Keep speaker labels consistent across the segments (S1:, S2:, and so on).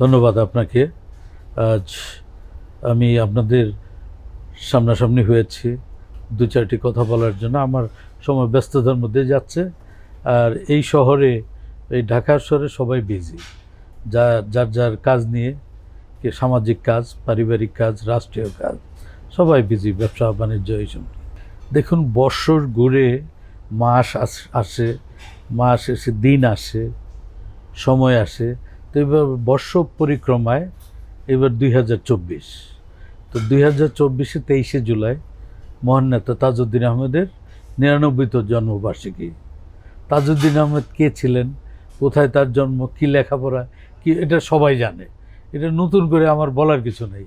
S1: ধন্যবাদ আপনাকে। আজ আমি আপনাদের সামনাসামনি হয়েছি দু চারটি কথা বলার জন্য। আমার সময় ব্যস্ততার মধ্যে যাচ্ছে। আর এই শহরে, এই ঢাকা শহরে সবাই বিজি যা, যার যার কাজ নিয়ে কে সামাজিক কাজ, পারিবারিক কাজ, রাষ্ট্রীয় কাজ, সবাই বিজি ব্যবসা, বাণিজ্য এইসব নিয়ে। দেখুন বৎসর ঘুরে মাস আসে, মাস এসে, দিন আসে, সময় আসে। তো এবার বর্ষ পরিক্রমায় এবার দুই হাজার চব্বিশ। তো দুই হাজার চব্বিশে তেইশে জুলাই মহান নেতা তাজউদ্দিন আহমেদের নিরানব্বইতম জন্মবার্ষিকী। তাজউদ্দিন আহমেদ কে ছিলেন? কোথায় তার জন্ম? কী লেখাপড়া? কি এটা সবাই জানে। এটা নতুন করে আমার বলার কিছু নেই।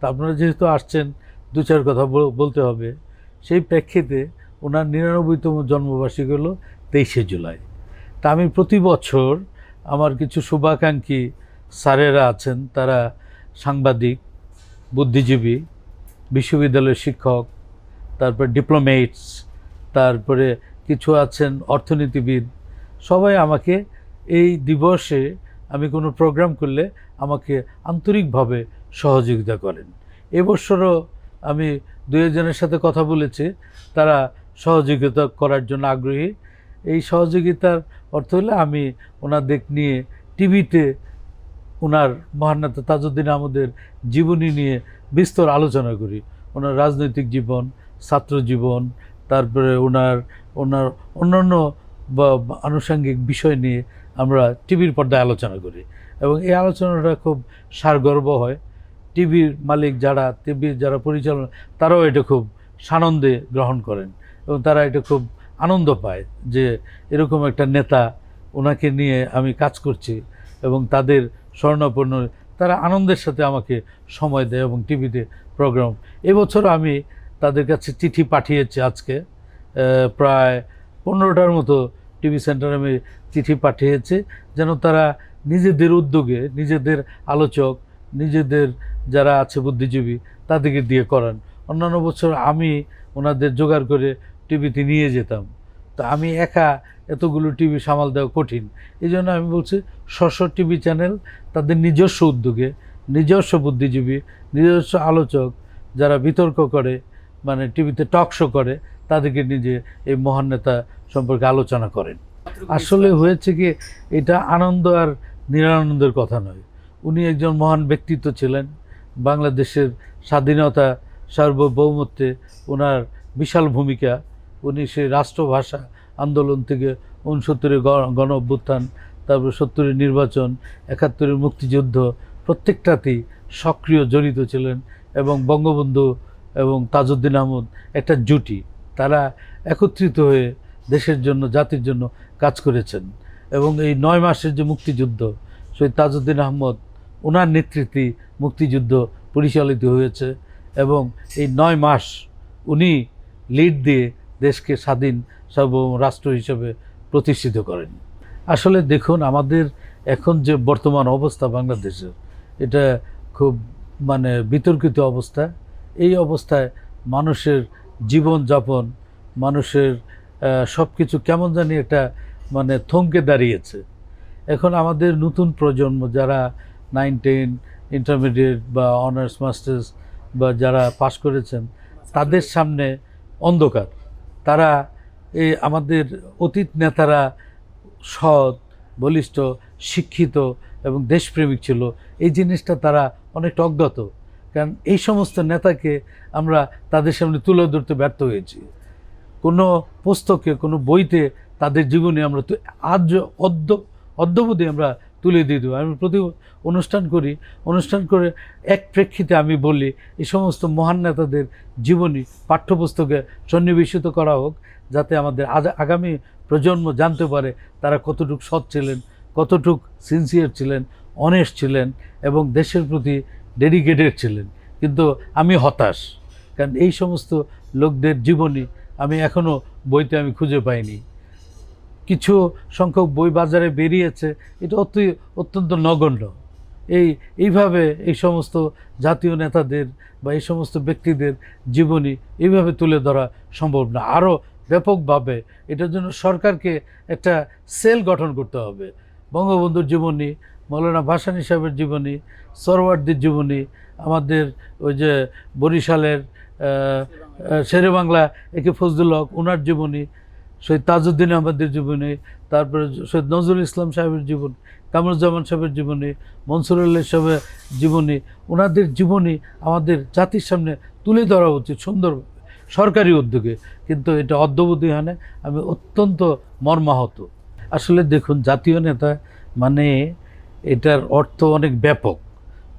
S1: তা আপনারা যেহেতু আসছেন, দু চার কথা বল- বলতে হবে। সেই প্রেক্ষিতে ওনার নিরানব্বইতম জন্মবার্ষিকী হলো তেইশে জুলাই। তা আমি প্রতি বছর আমার কিছু শুভাকাঙ্ক্ষী স্যারেরা আছেন। তারা সাংবাদিক, বুদ্ধিজীবী, বিশ্ববিদ্যালয়ের শিক্ষক, তারপর ডিপ্লোমেটস তারপরে কিছু আছেন অর্থনীতিবিদ। সবাই আমাকে এই দিবসে আমি কোনো প্রোগ্রাম করলে আমাকে আন্তরিকভাবে সহযোগিতা করেন। এবছরও আমি দুই একজনের সাথে কথা বলেছি। তারা সহযোগিতা করার জন্য আগ্রহী। এই সহযোগিতার অর্থ হলে আমি ওনার ওনাদের নিয়ে টিভিতে ওনার মহান নেতা তাজউদ্দিন আহমদের জীবনী নিয়ে বিস্তর আলোচনা করি। ওনার রাজনৈতিক জীবন, ছাত্র জীবন, তারপরে ওনার ওনার অন্যান্য বা আনুষঙ্গিক বিষয় নিয়ে আমরা টিভির পর্দায় আলোচনা করি এবং এই আলোচনাটা খুব সারগর্ব হয়। টিভির মালিক যারা, টিভির যারা পরিচালনা তারাও এটা খুব সানন্দে গ্রহণ করেন এবং তারা এটা খুব আনন্দ পায় যে এরকম একটা নেতা ওনাকে নিয়ে আমি কাজ করছি এবং তাদের স্বর্ণাপন্ন, তারা আনন্দের সাথে আমাকে সময় দেয় এবং টিভিতে প্রোগ্রাম এবছর আমি তাদের কাছে চিঠি পাঠিয়েছি আজকে প্রায় পনেরোটার মতো টিভি সেন্টারে আমি চিঠি পাঠিয়েছি যেন তারা নিজেদের উদ্যোগে, নিজেদের আলোচক, নিজেদের যারা আছে বুদ্ধিজীবী তাদেরকে দিয়ে করান। অন্যান্য বছর আমি ওনাদের জোগাড় করে টিভিতে নিয়ে যেতাম। তো আমি একা এতগুলো টিভি সামাল দেওয়া কঠিন। এই জন্য আমি বলছি স্ব টিভি চ্যানেল তাদের নিজস্ব উদ্যোগে, নিজস্ব বুদ্ধিজীবী, নিজস্ব আলোচক যারা বিতর্ক করে মানে টিভিতে টক শো করে, তাদেরকে নিজে এই মহান নেতা সম্পর্কে আলোচনা করেন। আসলে হয়েছে কি, এটা আনন্দ আর নিরানন্দের কথা নয়। উনি একজন মহান ব্যক্তিত্ব ছিলেন। বাংলাদেশের স্বাধীনতা সার্বভৌমত্বে ওনার বিশাল ভূমিকা। উনি সেই রাষ্ট্রভাষা আন্দোলন থেকে উনসত্তরের গণ অভ্যুত্থান তারপর সত্তরের নির্বাচন, একাত্তরের মুক্তিযুদ্ধ, প্রত্যেকটাতেই সক্রিয় জড়িত ছিলেন এবং বঙ্গবন্ধু এবং তাজউদ্দিন আহমদ একটা জুটি। তারা একত্রিত হয়ে দেশের জন্য, জাতির জন্য কাজ করেছেন। এবং এই নয় মাসের যে মুক্তিযুদ্ধ, সেই তাজউদ্দিন আহমদ ওনার নেতৃত্বে মুক্তিযুদ্ধ পরিচালিত হয়েছে এবং এই নয় মাস উনি লিড দিয়ে দেশকে স্বাধীন সার্বভৌম রাষ্ট্র হিসেবে প্রতিষ্ঠিত করেন। আসলে দেখুন, আমাদের এখন যে বর্তমান অবস্থা বাংলাদেশের, এটা খুব মানে বিতর্কিত অবস্থা। এই অবস্থায় মানুষের জীবনযাপন, মানুষের সব কিছু কেমন জানি একটা মানে থমকে দাঁড়িয়েছে। এখন আমাদের নতুন প্রজন্ম যারা নাইন টেন, ইন্টারমিডিয়েট বা অনার্স, মাস্টার্স বা যারা পাশ করেছেন, তাদের সামনে অন্ধকার। তারা এই আমাদের অতীত নেতারা সৎ, বলিষ্ঠ, শিক্ষিত এবং দেশপ্রেমিক ছিল। এই জিনিসটা তারা অনেকটা অজ্ঞাত। কারণ এই সমস্ত নেতাকে আমরা তাদের সামনে তুলে ধরতে ব্যর্থ হয়েছি। কোনো পুস্তকে, কোনো বইতে তাদের জীবনে আমরা আজ অদ্য, অদ্যবধি আমরা তুলে দিয়ে দেবো। আমি প্রতি অনুষ্ঠান করি। অনুষ্ঠান করে এক প্রেক্ষিতে আমি বলি, এই সমস্ত মহান নেতাদের জীবনী, পাঠ্যপুস্তকে সন্নিবেশিত করা হোক, যাতে আমাদের আগামী প্রজন্ম জানতে পারে তারা কতটুকু সৎ ছিলেন, কতটুক সিনসিয়ার ছিলেন অনেস্ট ছিলেন এবং দেশের প্রতি ডেডিকেটেড ছিলেন। কিন্তু আমি হতাশ, কারণ এই সমস্ত লোকদের জীবনী আমি এখনও বইতে আমি খুঁজে পাইনি। কিছু সংখ্যক বই বাজারে বেরিয়েছে, এটা অতি, অত্যন্ত নগণ্য। এই, এইভাবে এই সমস্ত জাতীয় নেতাদের বা এই সমস্ত ব্যক্তিদের জীবনী এইভাবে তুলে ধরা সম্ভব না। আরও ব্যাপকভাবে এটার জন্য সরকারকে একটা সেল গঠন করতে হবে। বঙ্গবন্ধুর জীবনী, মৌলানা ভাসানী সাহেবের জীবনী, সরওয়ার্দির জীবনী, আমাদের ওই যে বরিশালের শেরে বাংলা একে ফজলুল হক ওনার জীবনী শহীদ তাজউদ্দিন আহমদের জীবনী, তারপরে সৈয়দ নজরুল ইসলাম সাহেবের জীবন, কামরুজ্জামান সাহেবের জীবনী মনসুরুল্লাহ সাহেবের জীবনী ওনাদের জীবনী আমাদের জাতির সামনে তুলে ধরা উচিত সুন্দর সরকারি উদ্যোগে। কিন্তু এটা অদ্যবধি হানে আমি অত্যন্ত মর্মাহত। আসলে দেখুন, জাতীয় নেতা মানে এটার অর্থ অনেক ব্যাপক।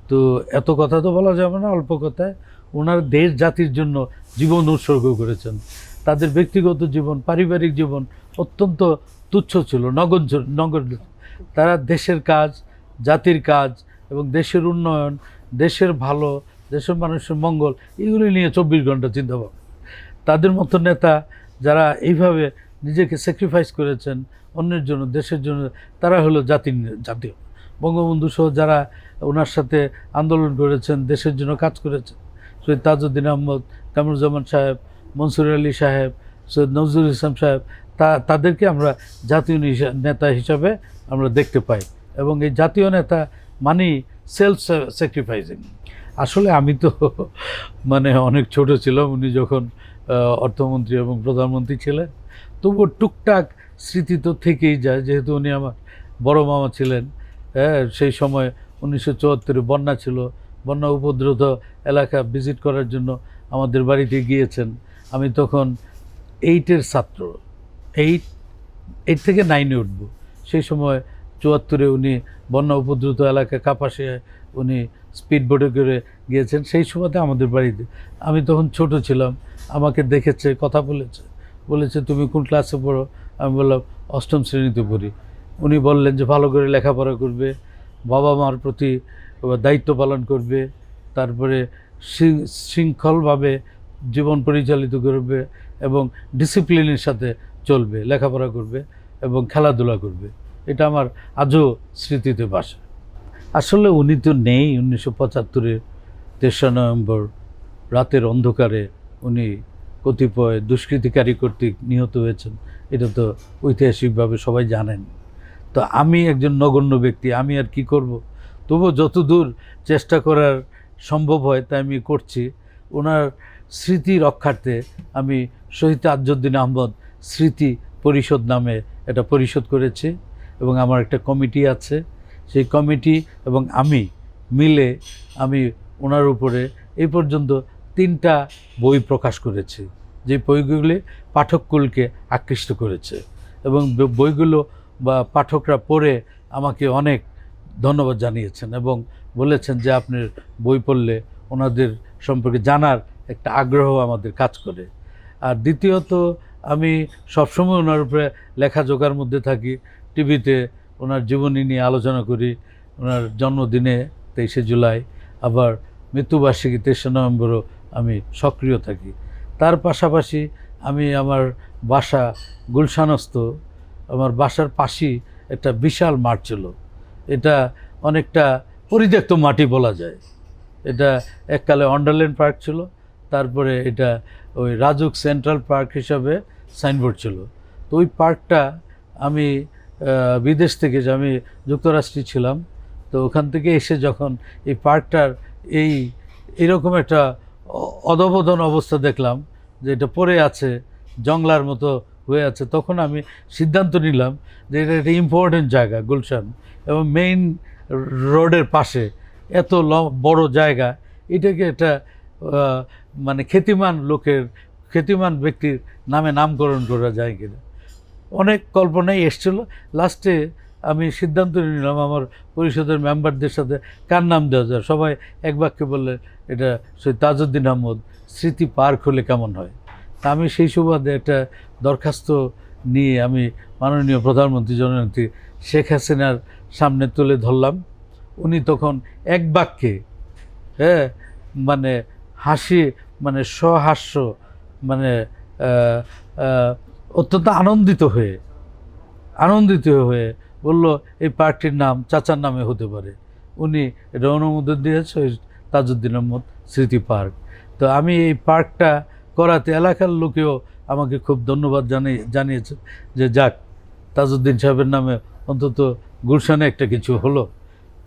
S1: তো এত কথা তো বলা যাবে না, অল্প কথায়। ওনার দেশ জাতির জন্য জীবন উৎসর্গ করেছেন। তাদের ব্যক্তিগত জীবন, পারিবারিক জীবন অত্যন্ত তুচ্ছ ছিল নগর নগর তারা দেশের কাজ, জাতির কাজ এবং দেশের উন্নয়ন, দেশের ভালো, দেশের মানুষের মঙ্গল, এগুলি নিয়ে চব্বিশ ঘণ্টা চিন্তা ভাবনা। তাদের মতো নেতা যারা এইভাবে নিজেকে স্যাক্রিফাইস করেছেন, অন্যের জন্য, দেশের জন্য, তারা হলো জাতির জাতীয়। বঙ্গবন্ধু সহ যারা ওনার সাথে আন্দোলন করেছেন, দেশের জন্য কাজ করেছেন, সৈয়দ তাজউদ্দিন আহমদ, কামরুজ্জামান সাহেব মনসুর আলী সাহেব, সৈয়দ নজরুল ইসলাম সাহেব, তা, তাদেরকে আমরা জাতীয় নেতা হিসাবে আমরা দেখতে পাই। এবং এই জাতীয় নেতা মানেই সেলফ স্যাক্রিফাইসিং আসলে আমি তো মানে অনেক ছোট ছিলাম, উনি যখন অর্থমন্ত্রী এবং প্রধানমন্ত্রী ছিলেন, তবুও টুকটাক স্মৃতি তো থেকেই যায়, যেহেতু উনি আমার বড় মামা ছিলেন হ্যাঁ সেই সময় উনিশশো চুয়াত্তরে বন্যা ছিল, বন্যা উপদ্রুত এলাকা ভিজিট করার জন্য আমাদের বাড়িতে গিয়েছেন। আমি তখন এইটের ছাত্র। এইট এইট থেকে নাইনে উঠব। সেই সময় চুয়াত্তরে উনি বন্যা উপদ্রুত এলাকা কাপাসে উনি স্পিড বোটে করে গিয়েছেন। সেই সময়তে আমাদের বাড়িতে, আমি তখন ছোট ছিলাম, আমাকে দেখেছে, কথা বলেছে। বলেছে, তুমি কোন ক্লাসে পড়ো? আমি বললাম, অষ্টম শ্রেণীতে পড়ি। উনি বললেন যে, ভালো করে লেখাপড়া করবে বাবা মার প্রতি দায়িত্ব পালন করবে, তারপরে শৃঙ্খলভাবে জীবন পরিচালিত করবে এবং ডিসিপ্লিনের সাথে চলবে, লেখাপড়া করবে এবং খেলাধুলা করবে। এটা আমার আজও স্মৃতিতে বাসা। আসলে উনি তো নেই উনিশশো পঁচাত্তরের তেসরা নভেম্বর, রাতের অন্ধকারে উনি কতিপয় দুষ্কৃতিকারী কর্তৃক নিহত হয়েছেন। এটা তো ঐতিহাসিকভাবে সবাই জানেন। তো আমি একজন নগণ্য ব্যক্তি, আমি আর কি করব? তবুও যতদূর চেষ্টা করার সম্ভব হয়, তাই আমি করছি। ওনার স্মৃতি রক্ষার্থে আমি শহীদ আজউদ্দিন আহমদ স্মৃতি পরিষদ নামে এটা পরিষদ করেছি এবং আমার একটা কমিটি আছে। সেই কমিটি এবং আমি মিলে আমি ওনার উপরে এই পর্যন্ত তিনটা বই প্রকাশ করেছি। যে বইগুলি পাঠককুলকে আকৃষ্ট করেছে এবং বইগুলো বা পাঠকরা পড়ে আমাকে অনেক ধন্যবাদ জানিয়েছেন এবং বলেছেন যে আপনার বই পড়লে ওনাদের সম্পর্কে জানার একটা আগ্রহ আমাদের কাজ করে। আর দ্বিতীয়ত, আমি সবসময় ওনার উপরে লেখা জোগার মধ্যে থাকি। টিভিতে ওনার জীবনী নিয়ে আলোচনা করি। ওনার জন্মদিনে তেইশে জুলাই, আবার মৃত্যুবার্ষিকী তেইশে নভেম্বরও আমি সক্রিয় থাকি। তার পাশাপাশি আমি আমার বাসা গুলশানস্থ, আমার বাসার পাশেই একটা বিশাল মাঠ ছিল। এটা অনেকটা পরিত্যক্ত মাটি বলা যায়। এটা এককালে অন্ডারল্যান্ড পার্ক ছিল। তারপরে এটা ওই রাজুক সেন্ট্রাল পার্ক হিসাবে সাইনবোর্ড ছিল। তো ওই পার্কটা আমি বিদেশ থেকে যে আমি যুক্তরাষ্ট্রে ছিলাম, তো ওখান থেকে এসে যখন এই পার্কটার এই, এরকম একটা অ- অধপতন অবস্থা দেখলাম যে এটা পড়ে আছে, জংলার মতো হয়ে আছে, তখন আমি সিদ্ধান্ত নিলাম যে এটা একটা ইম্পর্টেন্ট জায়গা, গুলশান। এবং মেইন রোডের পাশে এত ল, বড় জায়গা, এটাকে একটা মানে খ্যাতিমান লোকের, খ্যাতিমান ব্যক্তির নামে নামকরণ করা যায় কিনা। অনেক কল্পনাই এসছিল। লাস্টে আমি সিদ্ধান্ত নিলাম আমার পরিষদের মেম্বারদের সাথে কার নাম দেওয়া যায়। সবাই এক বাক্যে বললে এটা সৈয়দ তাজউদ্দিন আহমদ, স্মৃতি পার্ক হলে কেমন হয়? তা আমি সেই সুবাদে একটা দরখাস্ত নিয়ে আমি মাননীয় প্রধানমন্ত্রী জননেত্রী শেখ হাসিনার সামনে তুলে ধরলাম। উনি তখন এক বাক্যে হ্যাঁ মানে হাসি মানে সহাস্য মানে অত্যন্ত আনন্দিত হয়ে আনন্দিত হয়ে বলল, এই পার্কটির নাম চাচার নামে হতে পারে। উনি এটা অনুমোদন দিয়েছে, ওই তাজউদ্দিন আহমদ স্মৃতি পার্ক। তো আমি এই পার্কটা করাতে এলাকার লোকেও আমাকে খুব ধন্যবাদ জানিয়ে জানিয়েছে যে, যাক, তাজউদ্দিন সাহেবের নামে অন্তত গুলশানে একটা কিছু হলো।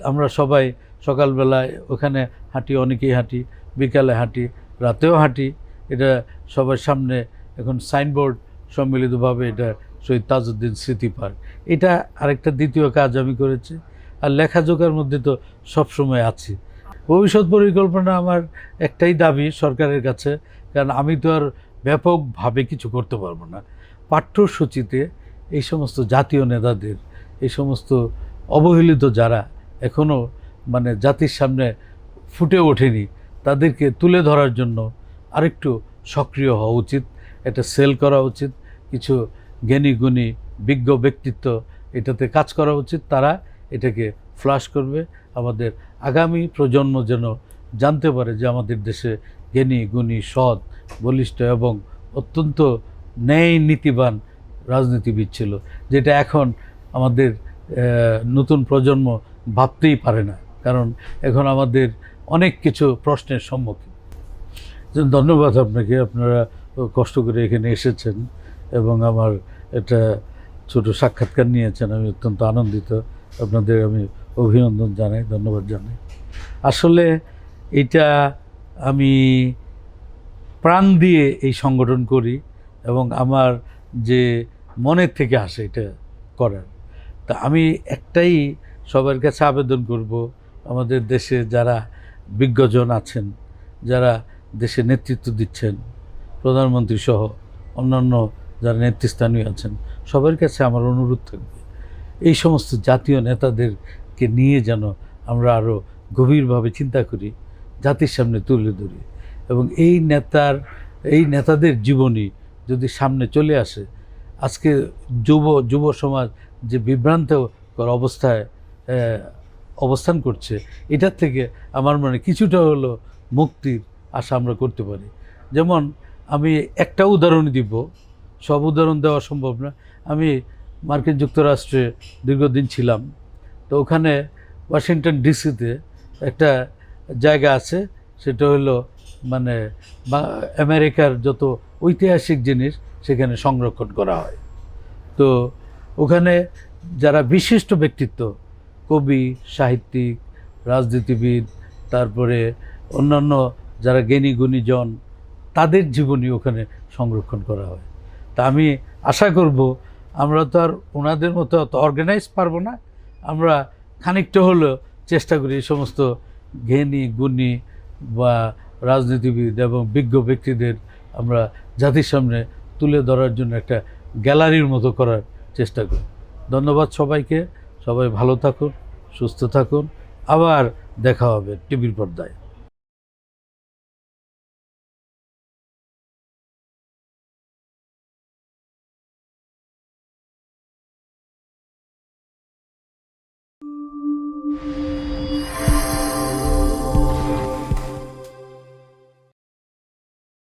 S1: আমরা সবাই সকালবেলায় ওখানে হাঁটি, অনেকেই হাঁটি, বিকালে হাঁটি, রাতেও হাঁটি। এটা সবার সামনে এখন সাইনবোর্ড সম্মিলিতভাবে এটা শহীদ তাজউদ্দিন স্মৃতি পার্ক। এটা আরেকটা দ্বিতীয় কাজ আমি করেছি। আর লেখাজোকার মধ্যে তো সবসময় আছি। ভবিষ্যৎ পরিকল্পনা আমার একটাই দাবি সরকারের কাছে, কারণ আমি তো আর ব্যাপকভাবে কিছু করতে পারব না। পাঠ্যসূচিতে এই সমস্ত জাতীয় নেতাদের, এই সমস্ত অবহেলিত যারা এখনও মানে জাতির সামনে ফুটে ওঠেনি, তাদেরকে তুলে ধরার জন্য আরেকটু সক্রিয় হওয়া উচিত, এটা সেল করা উচিত, কিছু জ্ঞানী গুণী বিজ্ঞ ব্যক্তিত্ব এটাতে কাজ করা উচিত, তারা এটাকে ফ্লাশ করবে। আমাদের আগামী প্রজন্ম যেন জানতে পারে যে আমাদের দেশে জ্ঞানী, গুণী, সৎ, বলিষ্ঠ এবং অত্যন্ত ন্যায় নীতিবান রাজনীতিবিদ ছিল, যেটা এখন আমাদের নতুন প্রজন্ম ভাবতেই পারে না। কারণ এখন আমাদের অনেক কিছু প্রশ্নের সম্মুখীন। ধন্যবাদ আপনাকে, আপনারা কষ্ট করে এখানে এসেছেন এবং আমার এটা ছোট সাক্ষাৎকার নিয়েছেন, আমি অত্যন্ত আনন্দিত। আপনাদের আমি অভিনন্দন জানাই, ধন্যবাদ জানাই। আসলে এটা আমি প্রাণ দিয়ে এই সংগঠন করি এবং আমার যে মনের থেকে আসে এটা করার। তা আমি একটাই সবার কাছে আবেদন করব আমাদের দেশে যারা বিজ্ঞজন আছেন, যারা দেশে নেতৃত্ব দিচ্ছেন, প্রধানমন্ত্রী সহ অন্যান্য যারা নেতৃস্থানীয় আছেন, সবার কাছে আমার অনুরোধ থাকবে, এই সমস্ত জাতীয় নেতাদেরকে নিয়ে যেন আমরা আরও গভীরভাবে চিন্তা করি, জাতির সামনে তুলে ধরি এবং এই নেতার, এই নেতাদের জীবনী যদি সামনে চলে আসে, আজকে যুব যুব সমাজ যে বিভ্রান্তকর অবস্থায় অবস্থান করছে, এটার থেকে আমার মনে কিছুটা হলো মুক্তির আশা আমরা করতে পারি। যেমন আমি একটা উদাহরণ দিব, সব উদাহরণ দেওয়া সম্ভব না। আমি মার্কিন যুক্তরাষ্ট্রে দীর্ঘদিন ছিলাম, তো ওখানে ওয়াশিংটন ডিসিতে একটা জায়গা আছে, সেটা হলো মানে আমেরিকার যত ঐতিহাসিক জিনিস সেখানে সংরক্ষণ করা হয়। তো ওখানে যারা বিশিষ্ট ব্যক্তিত্ব কবি, সাহিত্যিক, রাজনীতিবিদ, তারপরে অন্যান্য যারা জ্ঞানী, গুণীজন, তাদের জীবনী ওখানে সংরক্ষণ করা হয়। তা আমি আশা করব আমরা তো আর ওনাদের মতো অত অর্গানাইজ পারব না। আমরা খানিকটা হলেও চেষ্টা করি এই সমস্ত জ্ঞানী, গুণী বা রাজনীতিবিদ এবং বিজ্ঞ ব্যক্তিদের আমরা জাতির সামনে তুলে ধরার জন্য একটা গ্যালারির মতো করার চেষ্টা করি। ধন্যবাদ সবাইকে। সবাই ভালো থাকুন সুস্থ থাকুন। আবার দেখা হবে টিভির পর্দায়।